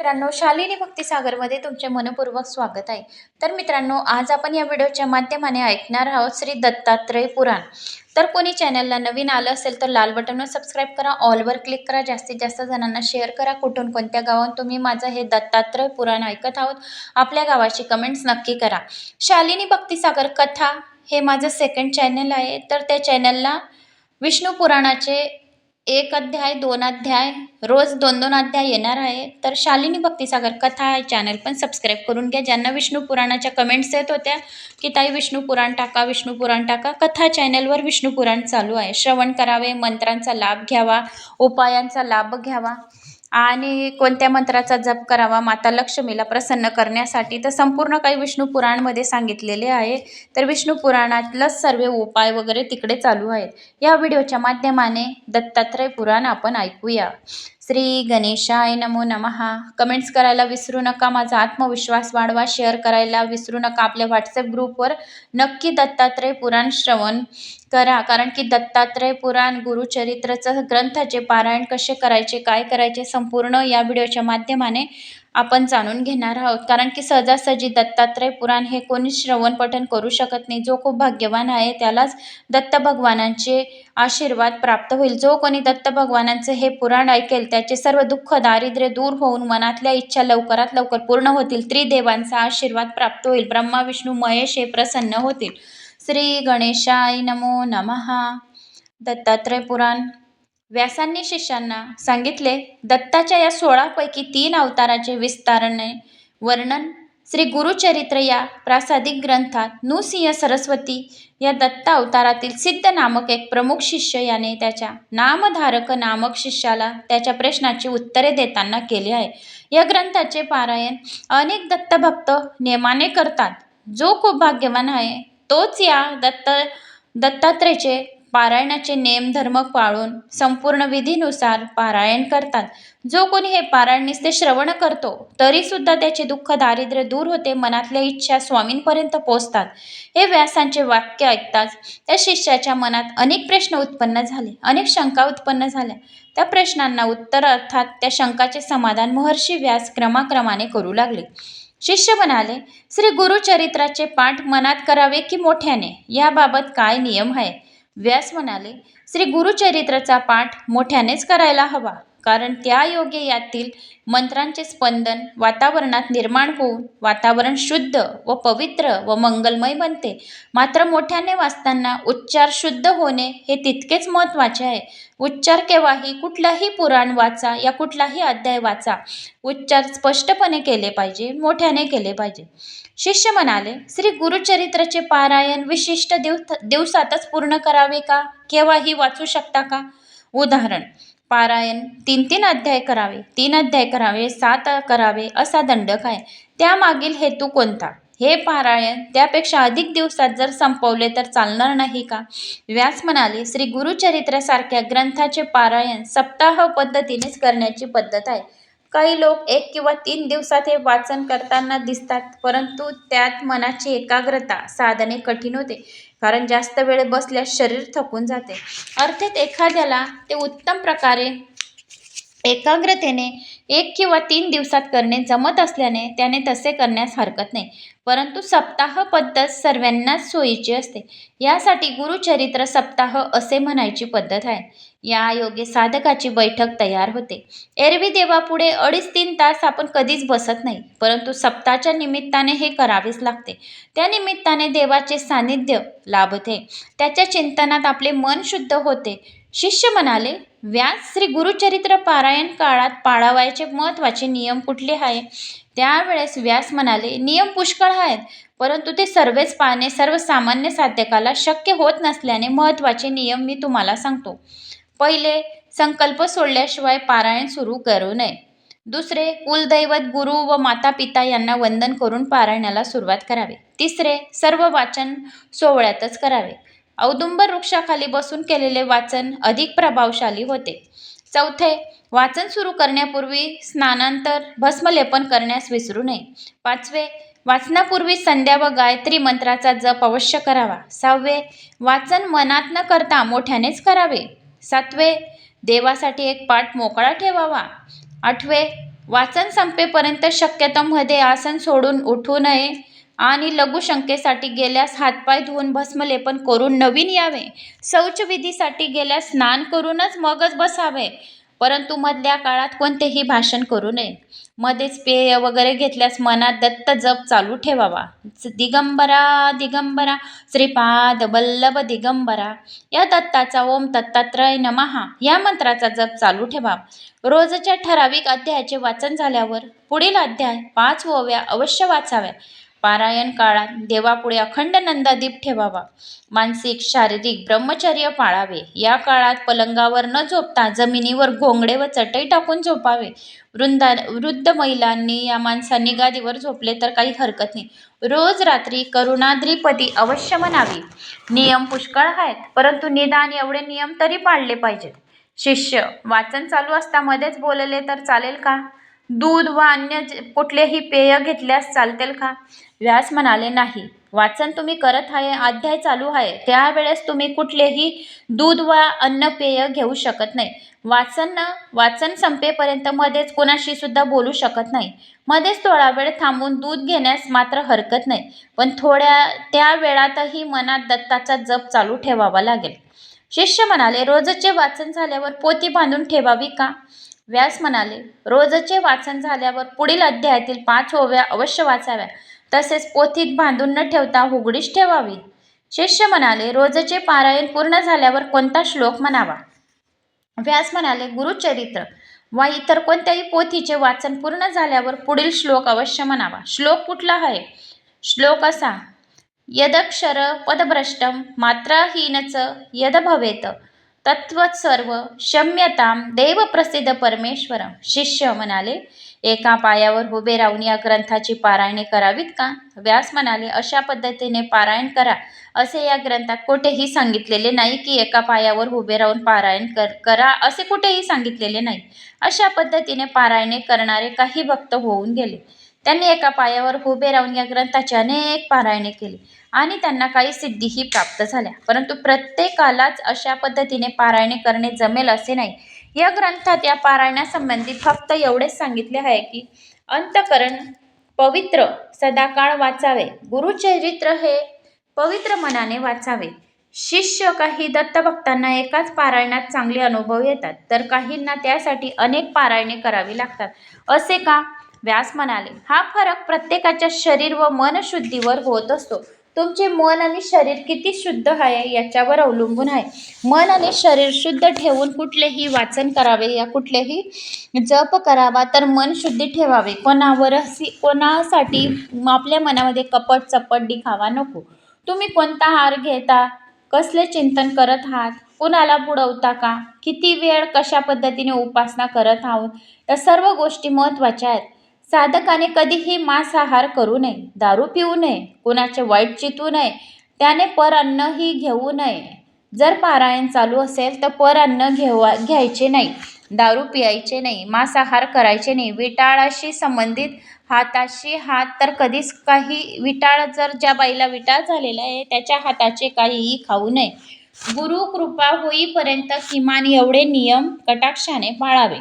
मित्रांनो शालिनी भक्तिसागरमध्ये तुमचे मनपूर्वक स्वागत आहे. तर मित्रांनो आज आपण या व्हिडिओच्या माध्यमाने ऐकणार आहोत श्री दत्तात्रय पुराण. तर कोणी चॅनलला नवीन आलं असेल तर लाल बटनवर सबस्क्राईब करा ऑलवर क्लिक करा जास्तीत जास्त जणांना शेअर करा. कुठून कोणत्या गावात तुम्ही माझं हे दत्तात्रय पुराण ऐकत आहोत आपल्या गावाची कमेंट्स नक्की करा. शालिनी भक्तिसागर कथा हे माझं सेकंड चॅनल आहे. तर त्या चॅनलला विष्णू पुराणाचे एक अध्याय दोन अध्याय रोज दोन दोन अध्याय येणार आहे. तर शालिनी भक्तिसागर कथा आहे चॅनल पण सबस्क्राईब करून घ्या. ज्यांना विष्णू पुराणाच्या कमेंट्स येत होत्या की ताई विष्णू पुराण टाका विष्णू पुराण टाका कथा चॅनलवर विष्णू पुराण चालू आहे. श्रवण करावे मंत्रांचा लाभ घ्यावा उपायांचा लाभ घ्यावा. आणि कोणत्या मंत्राचा जप करावा माता लक्ष्मीला प्रसन्न करण्यासाठी तर संपूर्ण काही विष्णू पुराणमध्ये सांगितलेले आहे. तर विष्णू पुराणातलंच सर्व उपाय वगैरे तिकडे चालू आहेत. या व्हिडिओच्या माध्यमाने दत्तात्रय पुराण आपण ऐकूया. श्री गणेशाय नमो नमहा कमेंट्स करायला विसरू नका माझा आत्मविश्वास वाढवा. शेअर करायला विसरू नका आपल्या व्हॉट्सअप ग्रुपवर नक्की दत्तात्रय पुराण श्रवण करा. कारण की दत्तात्रय पुराण गुरुचरित्रचं ग्रंथाचे पारायण कसे करायचे काय करायचे संपूर्ण या व्हिडिओच्या माध्यमाने आपण जाणून घेणार आहोत. कारण की सहजासहजी दत्तात्रय पुराण हे कोणी श्रवण पठण करू शकत नाही. जो खूप भाग्यवान आहे त्यालाच दत्त भगवानांचे आशीर्वाद प्राप्त होईल. जो कोणी दत्त भगवानांचे हे पुराण ऐकेल त्याचे सर्व दुःख दारिद्र्य दूर होऊन मनातल्या इच्छा लवकरात लवकर पूर्ण होतील. त्रिदेवांचा आशीर्वाद प्राप्त होईल. ब्रह्मा विष्णू महेश हे प्रसन्न होतील. श्री गणेशाय नमो. नमहा दत्तात्रय पुराण व्यासांनी शिष्यांना सांगितले दत्ताच्या या सोळापैकी तीन अवताराचे विस्तारणे वर्णन श्री गुरुचरित्र या प्रासादिक ग्रंथात नृसिंह सरस्वती या दत्त अवतारातील सिद्ध नामक एक प्रमुख शिष्य याने त्याच्या नामधारक नामक शिष्याला त्याच्या प्रश्नाची उत्तरे देताना केली आहे. या ग्रंथाचे पारायण अनेक दत्तभक्त नेमाने करतात. जो खूप भाग्यवान आहे तोच या दत्त दत्तात्रेयचे पारायणाचे नेम धर्म पाळून संपूर्ण विधीनुसार पारायण करतात. जो कोणी हे पारायण निस्ते श्रवण करतो तरीसुद्धा त्याचे दुःख दारिद्र्य दूर होते मनातल्या इच्छा स्वामींपर्यंत पोचतात हे व्यासांचे वाक्य ऐकताच त्या शिष्याच्या मनात अनेक प्रश्न उत्पन्न झाले अनेक शंका उत्पन्न झाल्या. त्या प्रश्नांना उत्तर अर्थात त्या शंकाचे समाधान महर्षी व्यास क्रमाक्रमाने करू लागले. शिष्य म्हणाले श्री गुरुचरित्राचे पाठ मनात करावे की मोठ्याने? याबाबत काय नियम आहे? व्यास म्हणाले श्री गुरुचरित्राचा पाठ मोठ्यानेच करायला हवा. कारण त्या योगे यातील मंत्रांचे स्पंदन वातावरणात निर्माण होऊन वातावरण शुद्ध व पवित्र व मंगलमय बनते. मात्र मोठ्याने वाचताना उच्चार शुद्ध होणे हे तितकेच महत्त्वाचे आहे. उच्चार केव्हाही कुठलाही पुराण वाचा या कुठलाही अध्याय वाचा. उच्चार स्पष्टपणे केले पाहिजे मोठ्याने केले पाहिजे. शिष्य म्हणाले श्री गुरुचरित्राचे पारायण विशिष्ट दिव दिवसातच पूर्ण करावे का? केव्हाही वाचू शकता का? उदाहरण पारायण. तीन तीन अध्याय करावे. तीन अध्याय करावे सात करावे असा दंडक आहे त्यामागील हेतू कोणता? हे पारायण त्यापेक्षा अधिक दिवसात जर संपवले तर चालणार नाही का? व्यास म्हणाले श्री गुरुचरित्रासारख्या ग्रंथाचे पारायण सप्ताह पद्धतीनेच करण्याची पद्धत आहे. काही लोक एक किंवा तीन दिवसात हे वाचन करताना दिसतात परंतु त्यात मनाची एकाग्रता साधणे कठीण होते कारण जास्त वेळ बसल्यास शरीर थकून जाते. अर्थात एखाद्याला ते उत्तम प्रकारे एकाग्रतेने एक किंवा तीन दिवसात करणे जमत असल्याने त्याने तसे करण्यास हरकत नाही परंतु सप्ताह पद्धत सर्वांनाच सोयीची असते. यासाठी गुरुचरित्र सप्ताह असे म्हणायची पद्धत आहे. या योगे साधकाची बैठक तयार होते. एरवी देवापुढे अडीच तीन तास आपण कधीच बसत नाही परंतु सप्ताच्या निमित्ताने हे करावेच लागते. त्या निमित्ताने देवाचे सानिध्य लाभते. त्याच्या चिंतनात आपले मन शुद्ध होते. शिष्य म्हणाले व्यास श्री गुरुचरित्र पारायण काळात पाळावायचे महत्त्वाचे नियम कुठले आहे त्यावेळेस व्यास म्हणाले नियम पुष्कळ आहेत परंतु ते सर्वच पाहणे सर्वसामान्य साधकाला शक्य होत नसल्याने महत्त्वाचे नियम मी तुम्हाला सांगतो. पहिले संकल्प सोडल्याशिवाय पारायण सुरू करू नये. दुसरे कुलदैवत गुरु व माता पिता यांना वंदन करून पारायणाला सुरुवात करावी. तिसरे सर्व वाचन सोहळ्यातच करावे. औदुंबर वृक्षाखाली बसून केलेले वाचन अधिक प्रभावशाली होते. चौथे वाचन सुरू करण्यापूर्वी स्नानांतर भस्मलेपन करण्यास विसरू नये. पाचवे वाचनापूर्वी संध्या व गायत्री मंत्राचा जप अवश्य करावा. सहावे वाचन मनात न करता मोठ्यानेच करावे. सातवे देवासाठी एक पाठ मोकळा ठेवावा. आठवे वाचन संपेपर्यंत शक्यतोमध्ये आसन सोडून उठू नये आणि लघुशंकेसाठी गेल्यास हातपाय धुवून भस्मलेपन करून नवीन यावे. शौचविधीसाठी गेल्यास स्नान करूनच मगच बसावे. परंतु मधल्या काळात कोणतेही भाषण करू नये. मध्येच पेय वगैरे घेतल्यास मनात दत्त जप चालू ठेवावा. दिगंबरा दिगंबरा श्रीपाद वल्लभ दिगंबरा. या दत्ताचा ओम दत्तात्रय नमहा. या मंत्राचा जप चालू ठेवा. रोजच्या ठराविक अध्यायाचे वाचन झाल्यावर पुढील अध्याय पाच ओव्या अवश्य वाचाव्या. पारायण काळात देवापुढे अखंड नंदादीप ठेवावा. मानसिक शारीरिक ब्रह्मचर्य पाळावे. या काळात पलंगावर न झोपता जमिनीवर घोंगडे व चटई टाकून झोपावे. वृंदा वृद्ध महिलांनी या माणसांनी गादीवर झोपले तर काही हरकत नाही. रोज रात्री करुणाद्रीपदी अवश्य म्हणावी. नियम पुष्कळ आहेत परंतु निदान एवढे नियम तरी पाळले पाहिजेत. शिष्य वाचन चालू असता मध्येच बोलले तर चालेल का? दूध व अन्य जे- कुठलेही पेय घेतल्यास चालतील का? व्यास म्हणाले नाही. वाचन तुम्ही करत आहे अध्याय चालू आहे. त्यावेळेस तुम्ही कुठलेही दूध व अन्न पेय घेऊ शकत नाही. वाचन वाचन संपेपर्यंत मध्येच कोणाशी सुद्धा बोलू शकत नाही. मध्येच थोडा वेळ थांबून दूध घेण्यास मात्र हरकत नाही. पण थोड्या त्या वेळातही मनात दत्ताचा जप चालू ठेवावा लागेल. शिष्य म्हणाले रोजचे वाचन झाल्यावर पोती बांधून ठेवावी का? व्यास म्हणाले रोजचे वाचन झाल्यावर पुढील अध्यायातील पाच ओव्या अवश्य वाचाव्या. तसेच पोथीत बांधून न ठेवता उघडीच ठेवावी. शिष्य म्हणाले रोजचे पारायण पूर्ण झाल्यावर कोणता श्लोक म्हणावा? व्यास म्हणाले गुरुचरित्र. वा इतर कोणत्याही पोथीचे वाचन पूर्ण झाल्यावर पुढील श्लोक अवश्य म्हणावा. श्लोक कुठला आहे? श्लोक असा यदक्षर पदभ्रष्टम मात्राहीनच यद भवेत तत्वत सर्व शम्यताम देव प्रसिद्ध परमेश्वर. शिष्य म्हणाले एका पायावर उभे राहून या ग्रंथाची पारायणे करावीत का? व्यास म्हणाले अशा पद्धतीने पारायण करा. असे या ग्रंथात कुठेही सांगितलेले नाही की एका पायावर उभे राहून पारायण कर करा असे कुठेही सांगितलेले नाही. अशा पद्धतीने पारायणे करणारे काही भक्त होऊन गेले. त्यांनी एका पायावर उभे राहून या ग्रंथाची अनेक पारायणे केली. आणि त्यांना काही सिद्धीही प्राप्त झाल्या. परंतु प्रत्येकालाच अशा पद्धतीने पारायणे करणे जमेल असे नाही. या ग्रंथात या पारायणासंबंधी फक्त एवढेच सांगितले आहे की अंतकरण पवित्र सदाकाळ वाचावे. गुरुचरित्र हे पवित्र मनाने वाचावे. शिष्य काही दत्तभक्तांना एकाच पारायणात चांगले अनुभव येतात. तर काहींना त्यासाठी अनेक पारायणे करावी लागतात. असे का? व्यास म्हणाले हा फरक प्रत्येकाच्या शरीर व मनशुद्धीवर होत असतो. तुमचे मन आणि शरीर किती शुद्ध आहे याच्यावर अवलंबून आहे. मन आणि शरीर शुद्ध ठेवून कुठलेही वाचन करावे या कुठलेही जप करावा तर मन शुद्धी ठेवावे. कोणावर कोणासाठी आपल्या मनामध्ये कपट चपट दिखावा नको. तुम्ही कोणता हार घेता? कसले चिंतन करत आहात? कुणाला बुडवता का? किती वेळ कशा पद्धतीने उपासना करत आहोत? या सर्व गोष्टी महत्त्वाच्या आहेत. साधकाने कधीही मांसाहार करू नये दारू पिऊ नये कुणाचे वाईट चितू नये त्याने पर अन्नही घेऊ नये. जर पारायण चालू असेल तर पर अन्न घेवा घ्यायचे नाही दारू पियायचे नाही मांसाहार करायचे नाही. विटाळाशी संबंधित हाताशी हात तर कधीच काही विटाळ जर ज्या बाईला विटाळ झालेला आहे त्याच्या हाताचे काहीही खाऊ नये. गुरु कृपा होईपर्यंत किमान एवढे नियम कटाक्षाने पाळावे.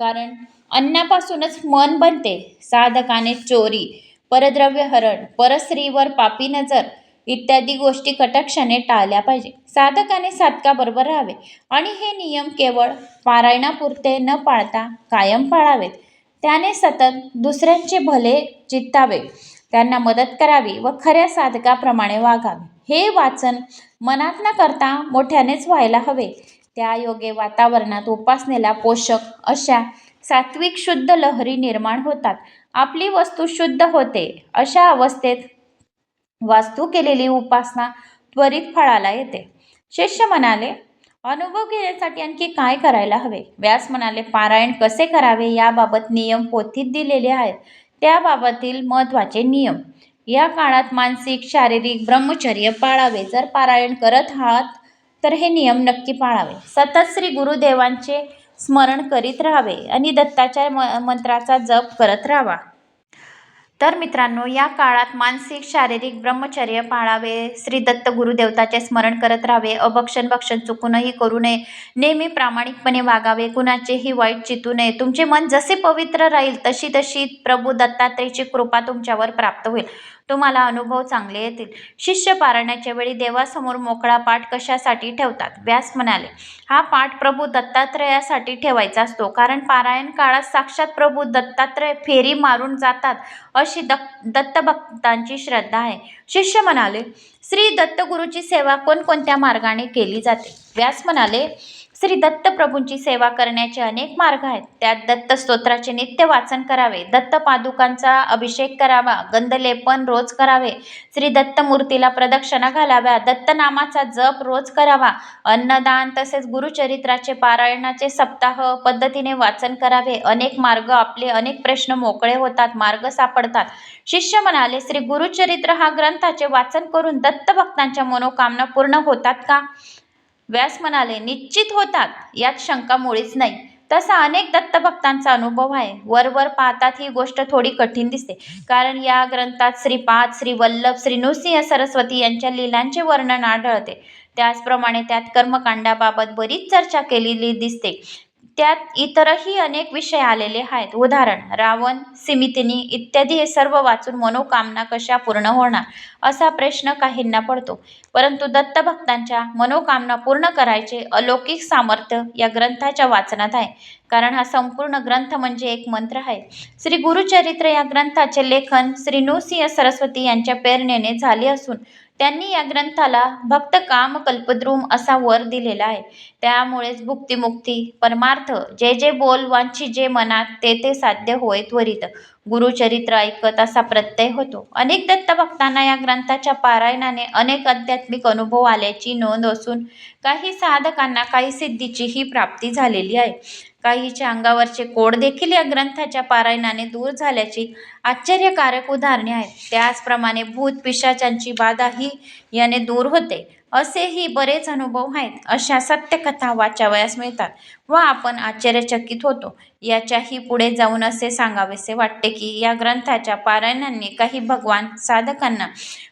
कारण अन्नापासूनच मन बनते. साधकाने चोरी परद्रव्य हरण परस्त्रीवर पापी नजर इत्यादी गोष्टी कटाक्षाने टाळल्या पाहिजे. साधकाने साधकाबरोबर राहावे. आणि हे नियम केवळ पारायणापुरते न पाळता कायम पाळावेत. त्याने सतत दुसऱ्यांचे भले चित्तावे त्यांना मदत करावी व खऱ्या साधकाप्रमाणे वागावे. हे वाचन मनात न करता मोठ्यानेच व्हायला हवे. त्या योगे वातावरणात उपासनेला पोषक अशा सात्विक शुद्ध लहरी निर्माण होतात. आपली वस्तू शुद्ध होते अशा अवस्थेत वास्तू केलेली उपासना त्वरित फळाला येते. शिष्य म्हणाले अनुभव घेण्यासाठी आणखी काय करायला हवे व्यास म्हणाले पारायण कसे करावे याबाबत नियम पोथीत दिलेले आहेत. त्याबाबतील महत्त्वाचे नियम. या काळात मानसिक शारीरिक ब्रह्मचर्य पाळावे. जर पारायण करत आहात तर हे नियम नक्की पाळावे. सतत श्री गुरुदेवांचे स्मरण करीत राहावे आणि दत्ताच्या म मंत्राचा जप करत राहावा. तर मित्रांनो या काळात मानसिक शारीरिक ब्रह्मचर्य पाळावे. श्री दत्त गुरुदेवताचे स्मरण करत राहावे. अभक्षण भक्षण चुकूनही करू नये. नेहमी प्रामाणिकपणे वागावे. कुणाचेही वाईट चितू नये. तुमचे मन जसे पवित्र राहील तशी तशी प्रभू दत्तात्रेयची कृपा तुमच्यावर प्राप्त होईल. तुम्हाला अनुभव चांगले येतील. शिष्य पारायणाच्या वेळी देवासमोर मोकळा पाठ कशासाठी ठेवतात? व्यास म्हणाले हा पाठ प्रभू दत्तात्रयासाठी ठेवायचा असतो. कारण पारायण काळात साक्षात प्रभू दत्तात्रय फेरी मारून जातात अशी दत्त दत्तभक्तांची श्रद्धा आहे. शिष्य म्हणाले श्री दत्तगुरूची सेवा कोणकोणत्या मार्गाने केली जाते? व्यास म्हणाले श्री दत्त प्रभूंची सेवा करण्याचे अनेक मार्ग आहेत. त्यात दत्त स्तोत्राचे नित्य वाचन करावे दत्त पादुकांचा अभिषेक करावा गंधलेपन रोज करावे श्री दत्त मूर्तीला प्रदक्षिणा घालाव्या दत्तनामाचा जप रोज करावा अन्नदान तसेच गुरुचरित्राचे पारायणाचे सप्ताह पद्धतीने वाचन करावे. अनेक मार्ग आपले अनेक प्रश्न मोकळे होतात मार्ग सापडतात. शिष्य म्हणाले श्री गुरुचरित्र हा ग्रंथाचे वाचन करून दत्तभक्तांच्या मनोकामना पूर्ण होतात का? व्यास म्हणाले निश्चित होतात यात शंका मुळीच नाही. तसा अनेक दत्तभक्तांचा अनुभव आहे. वरवर पाहतात ही गोष्ट थोडी कठीण दिसते. कारण या ग्रंथात श्रीपाद श्री वल्लभ श्री नृसिंह सरस्वती यांच्या लीलांचे वर्णन आढळते. त्याचप्रमाणे त्यात कर्मकांडाबाबत बरीच चर्चा केलेली दिसते. त्यात इतरही अनेक विषय आलेले आहेत. उदाहरण रावण सिमितिनी इत्यादी हे सर्व वाचून मनोकामना कशा पूर्ण होणार असा प्रश्न काहींना पडतो. परंतु दत्तभक्तांच्या मनोकामना पूर्ण करायचे अलौकिक सामर्थ्य या ग्रंथाच्या वाचनात आहे. कारण हा संपूर्ण ग्रंथ म्हणजे एक मंत्र आहे. श्री गुरुचरित्र या ग्रंथाचे लेखन श्री नृसिंह सरस्वती यांच्या प्रेरणेने झाले असून त्यांनी या ग्रंथाला भक्त काम कल्पद्रुम असा वर दिलेला आहे. त्यामुळेच भुक्तिमुक्ती परमार्थ जे जे बोल वांची जे मनात ते ते साध्य होय त्वरित गुरुचरित्र ऐकत असा प्रत्यय होतो. अनेक दत्तभक्तांना या ग्रंथाच्या पारायणाने अनेक आध्यात्मिक अनुभव आल्याची नोंद असून काही साधकांना काही सिद्धीचीही प्राप्ती झालेली आहे. काहीच्या अंगावरचे कोड देखील या ग्रंथाच्या पारायणाने दूर झाल्याची आश्चर्यकारक उदाहरणे आहेत. त्याचप्रमाणे भूत पिशाचांची बाधाही याने दूर होते. असेही बरेच अनुभव आहेत. अशा सत्यकथा वाचावयास मिळतात व आपण आश्चर्यचकित होतो. याच्याही पुढे जाऊन असे सांगावेसे वाटते की या ग्रंथाच्या पारायणांनी काही भगवान साधकांना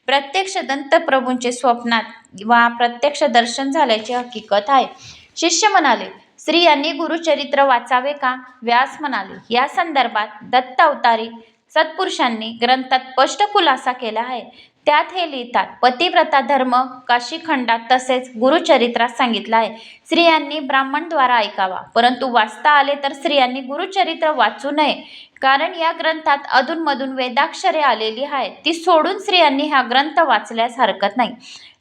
प्रत्यक्ष दंतप्रभूंचे स्वप्नात वा प्रत्यक्ष दर्शन झाल्याची हकीकत आहे. शिष्य म्हणाले स्त्रियांनी गुरुचरित्र वाचावे का? व्यास म्हणाले या संदर्भात दत्त अवतारी सत्पुरुषांनी ग्रंथात स्पष्ट खुलासा केला आहे. त्यात हे लिहितात पतिव्रता धर्म काशीखंडात तसेच गुरुचरित्रात सांगितलं आहे. स्त्रियांनी ब्राह्मणद्वारा ऐकावा परंतु वाचता आले तर स्त्रियांनी गुरुचरित्र वाचू नये. कारण या ग्रंथात अधूनमधून वेदाक्षरे आलेली आहेत. ती सोडून स्त्रियांनी हा ग्रंथ वाचल्यास हरकत नाही.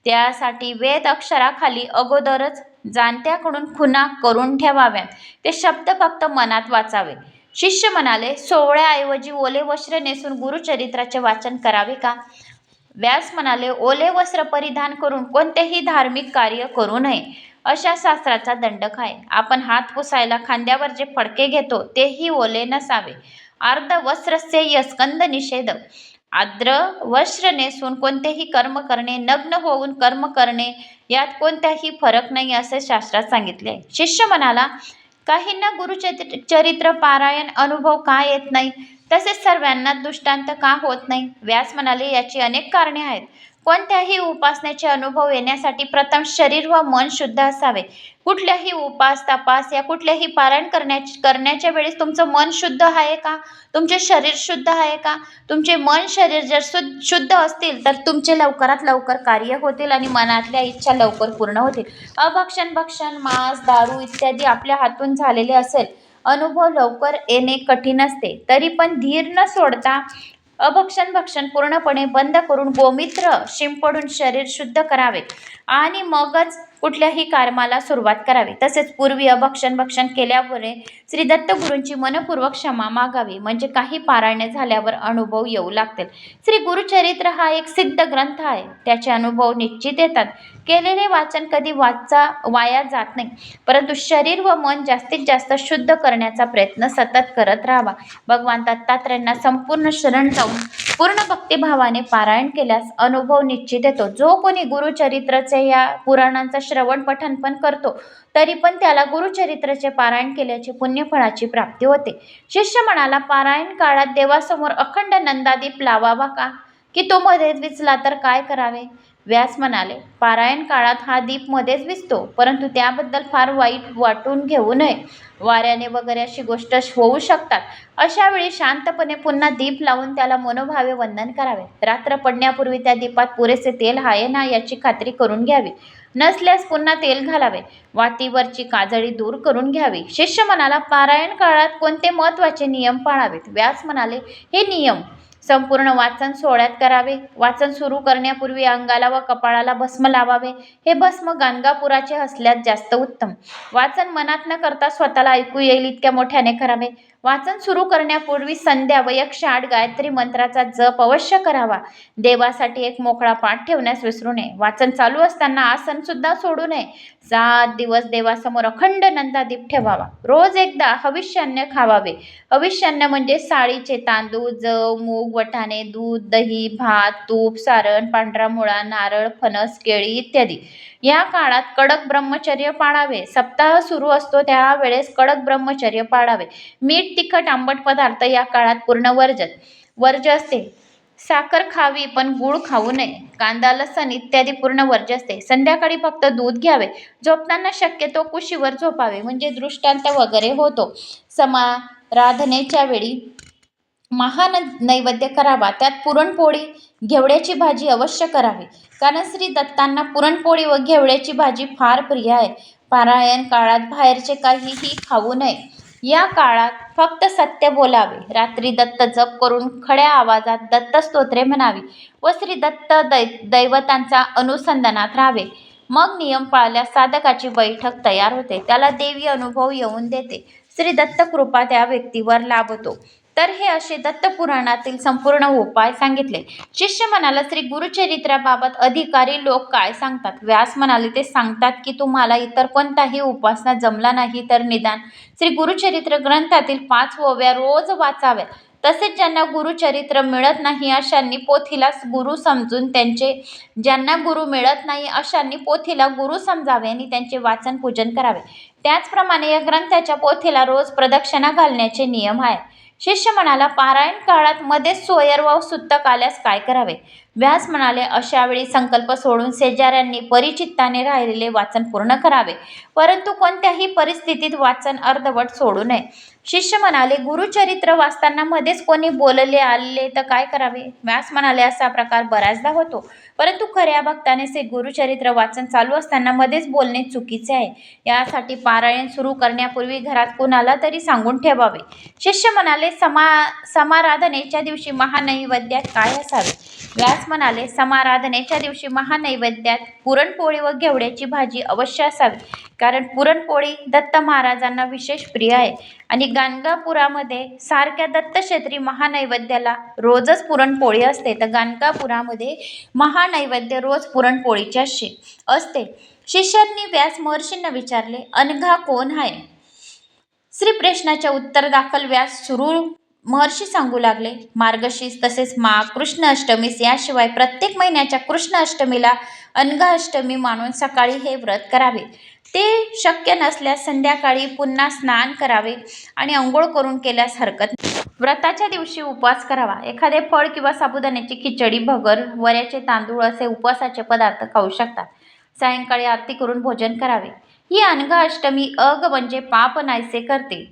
त्यासाठी वेद अक्षराखाली अगोदरच जाणत्याकडून खुना करून ठेवाव्यात ते शब्द फक्त मनात वाचावे. शिष्य म्हणाले सोहळ्याऐवजी ओले वस्त्र नेसून गुरुचरित्राचे वाचन करावे का? व्यास म्हणाले ओले वस्त्र परिधान करून कोणतेही धार्मिक कार्य करू नये. अशा शास्त्राचा दंडक आहे आपण हात पुसायला खांद्यावर जे फडके घेतो तेही ओले नसावे. अर्ध वस्त्रस्य यस्कंद निषेध. आद्र वस्त्र नेसून कोणतेही कर्म करणे नग्न होऊन कर्म करणे यात कोणताही फरक नाही असे शास्त्रात सांगितले. आहे शिष्य म्हणाला काहींना गुरुचरित्र चरित्र पारायण अनुभव का येत नाही? तसेच सर्वांना दृष्टांत का होत नाही? व्यास म्हणाले याची अनेक कारणे आहेत. कोणत्याही उपासनेचे अनुभव येण्यासाठी प्रथम शरीर व मन शुद्ध असावे. कुठल्याही उपास तपास या कुठल्याही पारायण करण्या करण्याच्या वेळेस तुमचं मन शुद्ध आहे का? तुमचे शरीर शुद्ध आहे का? तुमचे मन शरीर जर शु शुद्ध असतील तर तुमचे लवकरात लवकर कार्य होतील आणि मनातल्या इच्छा लवकर पूर्ण होतील. अभक्षण भक्षण मांस दारू इत्यादी आपल्या हातून झालेले असेल. अनुभव लवकर येणे कठीण असते. तरी पण धीर न सोडता अभक्षण भक्षण पूर्णपणे बंद करून गोमित्र शिंपडून शरीर शुद्ध करावे. आणि मगच कुठल्याही कर्माला सुरुवात करावी. तसेच पूर्वी अभक्षण भक्षण केल्यामुळे श्री दत्तगुरूंची मनपूर्वक क्षमा मागावी. म्हणजे काही पारायणे झाल्यावर अनुभव येऊ लागतील. श्री गुरुचरित्र हा एक सिद्ध ग्रंथ आहे. त्याचे अनुभव निश्चित येतात. केलेले वाचन कधी वाचा वाया जात नाही. परंतु शरीर व मन जास्तीत जास्त शुद्ध करण्याचा प्रयत्न सतत करत राहावा. भगवान दत्तात्रयांना संपूर्ण शरण जाऊन पूर्ण भक्तिभावाने पारायण केल्यास अनुभव निश्चित येतो. जो कोणी गुरुचरित्राचे या पुराणांचा श्रवण पठण पण करतो तरी पण त्याला गुरुचरित्राचे पारायण केल्याची पुण्यफळाची प्राप्ती होते. शिष्य म्हणाला पारायण काळात देवासमोर अखंड नंदादीप लावावा का? की तो मध्येच विचला तर काय करावे? व्यास म्हणाले पारायण काळात हा दीप मध्येच विसतो परंतु त्याबद्दल फार वाईट वाटून घेऊ नये. वाऱ्याने वगैरे अशी गोष्ट होऊ शकतात. अशा वेळी शांतपणे पुन्हा दीप लावून त्याला मनोभावे वंदन करावे. रात्र पडण्यापूर्वी त्या दीपात पुरेसे तेल आहे ना याची खात्री करून घ्यावी. नसल्यास पुन्हा तेल घालावे. वातीवरची काजळी दूर करून घ्यावी. शिष्य म्हणाला पारायण काळात कोणते महत्त्वाचे नियम पाळावेत? व्यास म्हणाले हे नियम संपूर्ण वाचन सोहळ्यात करावे. वाचन सुरू करण्यापूर्वी अंगाला व कपाळाला भस्म लावावे. हे भस्म गाणगापुराचे असल्यास जास्त उत्तम. वाचन मनात न करता स्वतःला ऐकू येईल इतक्या मोठ्याने करावे. वाचन सुरू करण्यापूर्वी संध्या व गायत्री मंत्राचा जप अवश्य करावा. देवासाठी एक मोकळा पाठ ठेवण्यास विसरू नये. वाचन चालू असताना आसन सुद्धा सोडू नये. सात दिवस देवासमोर अखंड नंदादीप ठेवावा. रोज एकदा हविष्यान्न खावावे. हविष्यान्न म्हणजे साळीचे तांदूळ जव मूग वटाणे दूध दही भात तूप सारण पांढरा मुळा नारळ फणस केळी इत्यादी. या काळात कडक ब्रह्मचर्य पाळावे. सप्ताह सुरू असतो त्यावेळेस कडक ब्रह्मचर्य पाळावे. मीठ तिखट आंबट पदार्थ या काळात पूर्ण वर्जत. वर्ज असते. साखर खावी पण गूळ खाऊ नये. कांदा लसण इत्यादी पूर्ण वर्ज असते. संध्याकाळी फक्त दूध घ्यावे. झोपताना शक्यतो कुशीवर झोपावे. म्हणजे दृष्टांत वगैरे होतो. समाराधनेच्या वेळी महान नैवेद्य करावा. त्यात पुरणपोळी घेवड्याची भाजी अवश्य करावी. कारण श्री दत्तांना पुरणपोळी व घेवड्याची भाजी फार प्रिय आहे. पारायण काळात बाहेरचे काहीही खाऊ नये. या काळात फक्त सत्य बोलावे. रात्री दत्त जप करून खड्या आवाजात दत्त स्तोत्रे म्हणावी व श्री दत्त दै दैवतांचा अनुसंधानात राहावे. मग नियम पाळल्यास साधकाची बैठक तयार होते. त्याला देवी अनुभव येऊन देते. श्री दत्त कृपा त्या व्यक्तीवर लाभतो. तर हे असे दत्तपुराणातील संपूर्ण उपाय सांगितले. शिष्य म्हणाला श्री गुरुचरित्राबाबत अधिकारी लोक काय सांगतात? व्यास म्हणाले ते सांगतात की तुम्हाला इतर कोणताही उपासना जमला नाही तर निदान श्री गुरुचरित्र ग्रंथातील पाच ओव्या रोज वाचाव्या तसेच ज्यांना गुरुचरित्र मिळत नाही अशांनी पोथीला गुरु समजून त्यांचे ज्यांना गुरु मिळत नाही अशांनी पोथीला गुरु समजावे आणि त्यांचे वाचन पूजन करावे. त्याचप्रमाणे या ग्रंथाच्या पोथीला रोज प्रदक्षिणा घालण्याचे नियम आहे शिष्य म्हणाला पारायण काळात मध्येच सोयर व सुत्तक आल्यास काय करावे? व्यास म्हणाले अशावेळी संकल्प सोडून शेजाऱ्यांनी परिचित्ताने राहिलेले वाचन पूर्ण करावे. परंतु कोणत्याही परिस्थितीत वाचन अर्धवट सोडू नये. शिष्य म्हणाले गुरुचरित्र वाचताना मध्येच कोणी बोलले आले तर काय करावे? व्यास म्हणाले असा प्रकार बऱ्याचदा होतो. परंतु खऱ्या भक्ताने से गुरुचरित्र वाचन चालू असताना मध्येच बोलणे चुकीचे आहे. यासाठी पारायण सुरू करण्यापूर्वी घरात कोणाला तरी सांगून ठेवावे. शिष्य म्हणाले समा समाराधनेच्या दिवशी महानैवेद्यात काय असावे? व्यास म्हणाले समाराधनेच्या दिवशी महानैवेद्यात पुरणपोळी व घेवड्याची भाजी अवश्य असावी कारण पुरणपोळी दत्त महाराजांना विशेष प्रिय आहे. आणि गाणगापुरामध्ये सारख्या दत्तक्षेत्री महानैवेद्याला रोजच पुरणपोळी असते तर गाणगापुरामध्ये महानैवेद्य रोज पुरणपोळीचे असते असते. शिष्यांनी व्यास महर्षींना विचारले अनघा कोण आहे? श्री प्रश्नाच्या उत्तर दाखल व्यास सुरू महर्षी सांगू लागले मार्गशीर्ष तसेच माघ कृष्ण अष्टमीस याशिवाय प्रत्येक महिन्याच्या कृष्ण अष्टमीला मानून सकाळी हे व्रत करावे. ते शक्य नसल्यास संध्याकाळी पुन्हा स्नान करावे आणि अंघोळ करून केल्यास हरकत नाही. व्रताच्या दिवशी उपवास करावा. एखादे फळ किंवा साबुदाण्याची खिचडी भगर वऱ्याचे तांदूळ असे उपवासाचे पदार्थ खाऊ शकतात. सायंकाळी आरती करून भोजन करावे. ही अनघा अष्टमी अग म्हणजे पाप नाहीसे करते.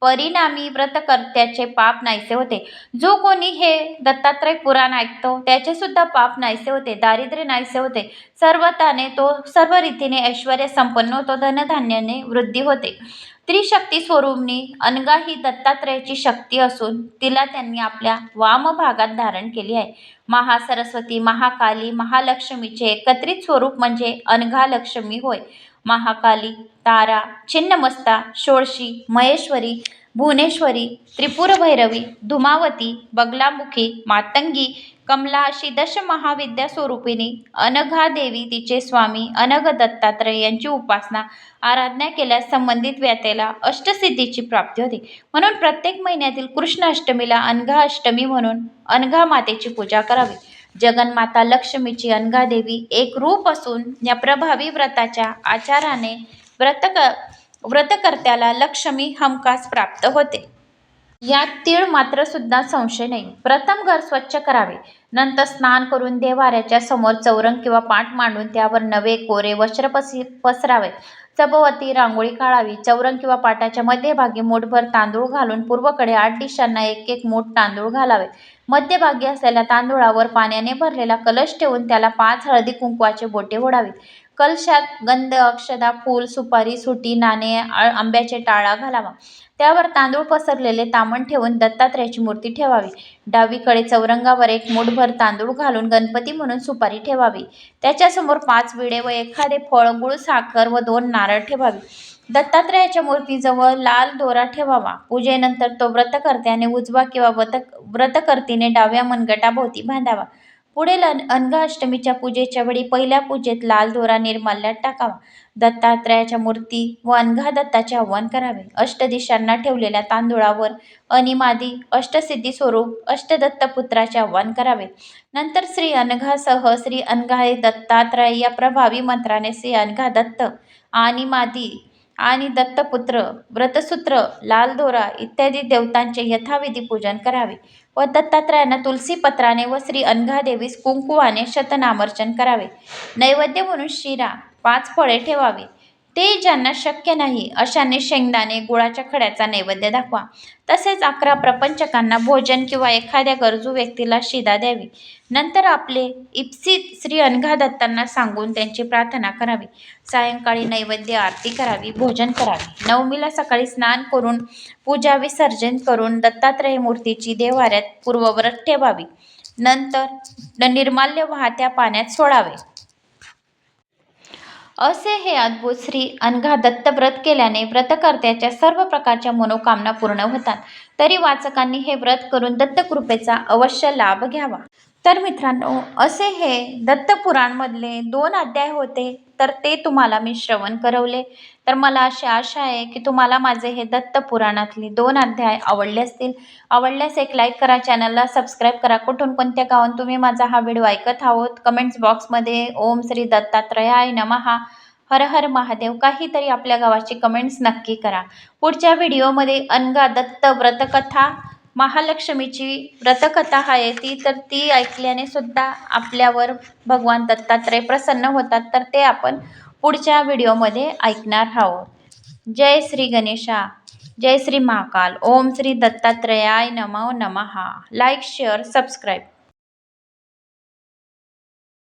परिणामी व्रतकर्त्याचे पाप नाहीसे होते. जो कोणी हे दत्तात्रय पुराण ऐकतो त्याचे सुद्धा पाप नाहीसे होते दारिद्र्य नाहीसे होते. सर्वताने तो सर्व रीतीने ऐश्वर संपन्न होतो धनधान्याने वृद्धी होते. त्रिशक्ती स्वरूपनी अनगा ही दत्तात्रयाची शक्ती असून तिला त्यांनी आपल्या वामभागात धारण केली आहे. महासरस्वती महाकाली महालक्ष्मीचे एकत्रित स्वरूप म्हणजे अनघा लक्ष्मी होय. महाकाली तारा छिन्नमस्ता षोडशी महेश्वरी भुवनेश्वरी त्रिपुरभैरवी धुमावती बगलामुखी मातंगी कमला अशी दशमहाविद्या स्वरूपिणी अनघा देवी तिचे स्वामी अनघ दत्तात्रय यांची उपासना आराधना केल्यास संबंधित व्यतेला अष्टसिद्धीची प्राप्ती होते. म्हणून प्रत्येक महिन्यातील कृष्ण अष्टमीला अनघा अष्टमी म्हणून अनघा मातेची पूजा करावी. जगन्माता लक्ष्मीची अनघा देवी एक रूप असून या प्रभावी व्रताच्या आचाराने व्रत क व्रतकर्त्याला लक्ष्मी हमखास प्राप्त होते. यात तीळ मात्र सुद्धा संशय नाही. प्रथम घर स्वच्छ करावे. नंतर स्नान करून देवाऱ्याच्या समोर चौरंग किंवा पाट मांडून त्यावर नवे कोरे वस्त्र पसी पसरावे चबवती रांगोळी काढावी. चौरंग किंवा पाटाच्या मध्यभागी मूठभर तांदूळ घालून पूर्वकडे आठ दिशांना एक एक मूठ तांदूळ घालावे मध्यभागी असलेल्या तांदूळावर पाण्याने भरलेला कलश ठेवून त्याला पाच हळदी कुंकवाचे बोटे ओढावीत. कलशात गंध अक्षदा फूल सुपारी सुटी नाणे आंब्याचे टाळा घालावा. त्यावर तांदूळ पसरलेले तामण ठेवून दत्तात्रयाची मूर्ती ठेवावी. डावीकडे चौरंगावर एक मूठभर तांदूळ घालून गणपती म्हणून सुपारी ठेवावी. त्याच्यासमोर पाच विडे व एखादे फळ गुळ साखर व दोन नारळ ठेवावी. दत्तात्रयाच्या मूर्तीजवळ लाल दोरा ठेवावा. पूजेनंतर तो व्रतकर्त्याने उजवा किंवा व्रत व्रतकर्तीने डाव्या मनगटाभोवती बांधावा. पुढील अन अनघा अष्टमीच्या पूजेच्या वेळी पहिल्या पूजेत लाल दोरा निर्माल्यात टाकावा. दत्तात्रयाच्या मूर्ती व अनघा दत्ताचे आव्हान करावे. अष्टदिशांना ठेवलेल्या तांदूळावर अनिमादी अष्टसिद्धी स्वरूप अष्टदत्तपुत्राचे आव्हान करावे. नंतर श्री अनघासह श्री अनघाय दत्तात्रय या प्रभावी मंत्राने श्री अनघा दत्त अनिमादी आणि दत्तपुत्र व्रतसूत्र लाल दोरा इत्यादी देवतांचे यथाविधी पूजन करावे. व दत्तात्रयांना तुलसीपत्राने व श्री अनघादेवीस कुंकुवाने शतनामर्चन करावे. नैवेद्य म्हणून शिरा पाच फळे ठेवावी. ते ज्यांना शक्य नाही अशाने शेंगदाणे गुळाच्या खड्याचा नैवेद्य दाखवा. तसेच अकरा प्रपंचकांना भोजन किंवा एखाद्या गरजू व्यक्तीला शिदा द्यावी. नंतर आपले इप्सित श्री अनघा दत्तांना सांगून त्यांची प्रार्थना करावी. सायंकाळी नैवेद्य आरती करावी भोजन करावे. नवमीला सकाळी स्नान करून पूजा विसर्जन करून दत्तात्रय मूर्तीची देवाऱ्यात पूर्वव्रत ठेवावी. नंतर निर्माल्य वाहत्या पाण्यात सोडावे. असे हे अद्भुत श्री अनघा दत्त व्रत केल्याने व्रतकर्त्याच्या सर्व प्रकारच्या मनोकामना पूर्ण होतात. तरी वाचकांनी हे व्रत करून दत्तकृपेचा अवश्य लाभ घ्यावा. तर मित्रांनो असे हे दत्तपुराणमधले दोन अध्याय होते तर ते तुम्हाला मी श्रवण करवले. तर मला अशी आशा आहे की तुम्हाला माझे हे दत्तपुराणातले दोन अध्याय आवडले असतील. आवडल्यास एक लाईक करा चॅनलला सबस्क्राईब करा. कुठून कोणत्या गावात तुम्ही माझा हा व्हिडिओ ऐकत आहोत कमेंट्स बॉक्समध्ये ओम श्री दत्तात्रयाय नमहा. हर हर महादेव काहीतरी आपल्या गावाची कमेंट्स नक्की करा. पुढच्या व्हिडिओमध्ये अनगा दत्त व्रतकथा. महालक्ष्मीची व्रतकथा आहे ती तर ती ऐकल्याने सुद्धा आपल्यावर भगवान दत्तात्रय प्रसन्न होतात तर ते आपण पुढच्या व्हिडिओमध्ये ऐकणार आहोत. जय श्री गणेशा जय श्री महाकाल ओम श्री दत्तात्रयाय नमो नमहा लाईक शेअर सबस्क्राईब.